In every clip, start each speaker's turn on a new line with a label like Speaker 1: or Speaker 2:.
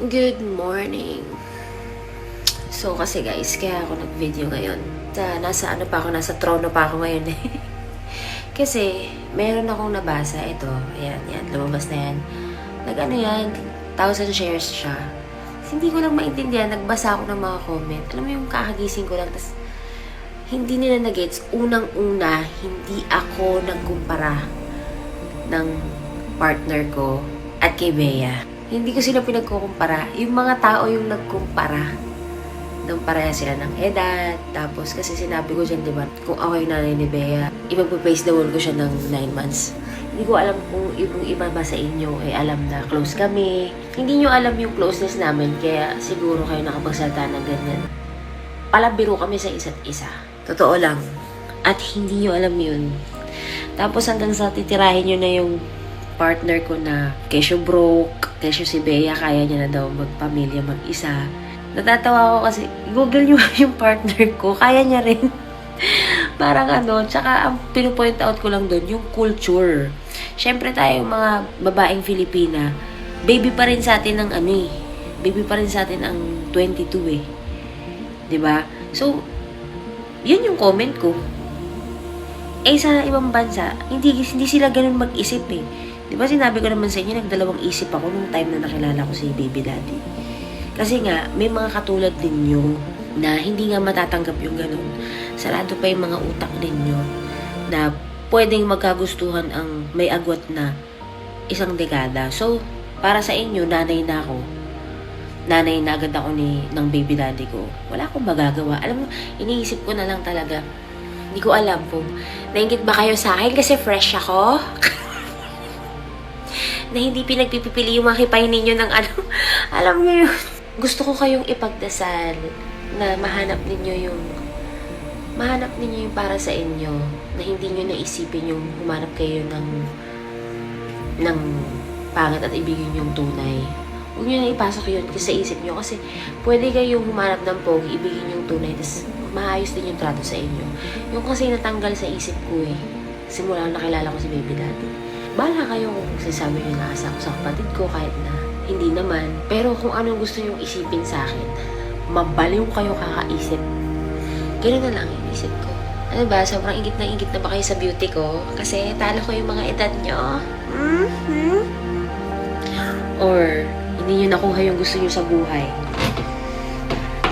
Speaker 1: Good morning. So, kasi guys, kaya ako nag-video ngayon. Sa, nasa ano pa ako, nasa trono pa ako ngayon eh. kasi, meron akong nabasa. Ito, ayan, yan, lumabas na yan. Nag-ano yan, 1,000 shares siya. Hindi ko lang maintindihan, nagbasa ako ng mga comment. Alam mo yung kakagising ko lang, tas hindi nila na-gets. Unang-una, hindi ako nagkumpara ng partner ko at kay Bea. Hindi ko sila pinagkukumpara. Yung mga tao yung nagkumpara. Nung pareha sila ng edad. Tapos kasi sinabi ko dyan, di ba, kung ako yung nanay ni Bea, the wall ko siya ng 9 months. Hindi ko alam kung ibang iba ba sa inyo ay alam na close kami. Hindi nyo alam yung closeness namin, kaya siguro kayo nakapagsalta ng ganyan. Palabiro kami sa isa't isa. Totoo lang. At hindi nyo alam yun. Tapos hanggang sa titirahin nyo na yung partner ko na kesyo broke, kesyo si Bea, kaya niya na daw magpamilya mag-isa. Natatawa ako kasi, google nyo yung partner ko, kaya niya rin. Parang ano, tsaka ang pinupoint out ko lang doon, yung culture. Siyempre tayo mga babaeng Filipina, baby pa rin sa atin ng ano eh. Baby pa rin sa atin ang 22 eh. 'Di ba? So, yun yung comment ko. Eh, sa ibang bansa, hindi, hindi sila ganun mag-isip eh. Di ba sinabi ko naman sa inyo, nagdalawang isip ako nung time na nakilala ko si Baby Daddy. Kasi nga, may mga katulad ninyo na hindi nga matatanggap yung ganun. Sarado pa yung mga utak ninyo na pwedeng magkagustuhan ang may agwat na isang dekada. So, para sa inyo, nanay na ako. Nanay na agad ako ni, ng baby daddy ko. Wala akong magagawa. Alam mo, iniisip ko na lang talaga. Hindi ko alam kung naingit ba kayo sa akin kasi fresh ako. na hindi pinagpipili yung mga ninyo ng ano. Alam niyo yun. Gusto ko kayong ipagdasal na mahanap ninyo yung mahanap ninyo yung para sa inyo na hindi nyo naisipin yung humanap kayo ng ng pangit at ibigin yung tunay. Huwag nyo na ipasok yun kasi sa isip nyo kasi pwede kayong humanap ng pogi, ibigin yung tunay, tapos maayos din yung trato sa inyo. Yung kasi natanggal sa isip ko eh. Simula nakilala ko si Baby Daddy. Bala kayo kung sasabi nyo sa kapatid ko kahit na hindi naman. Pero kung anong gusto nyong isipin sa akin, mabaliw kayo kakaisip. Ganun na lang yung isip ko. Ano ba, sobrang ingit na ingit na ba kayo sa beauty ko? Kasi talo ko yung mga edad nyo. Mm-hmm. Or, hindi nyo nakuha yung gusto nyo sa buhay.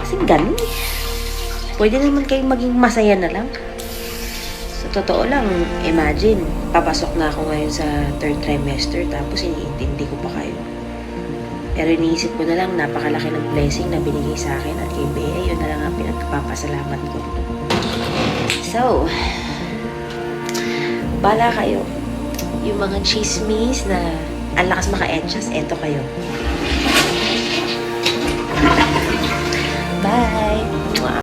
Speaker 1: Kasi ganun eh. Pwede naman kayong maging masaya na lang. Sa totoo lang, imagine, papasok na ako ngayon sa third trimester tapos iniintindi ko pa kayo. Pero iniisip ko na lang, napakalaki ng blessing na binigay sa akin at kay Bea, yun na lang ang pinagpapasalamat ko. So, bala kayo. Yung mga chismis na ang lakas maka-enchas, eto kayo. Bye!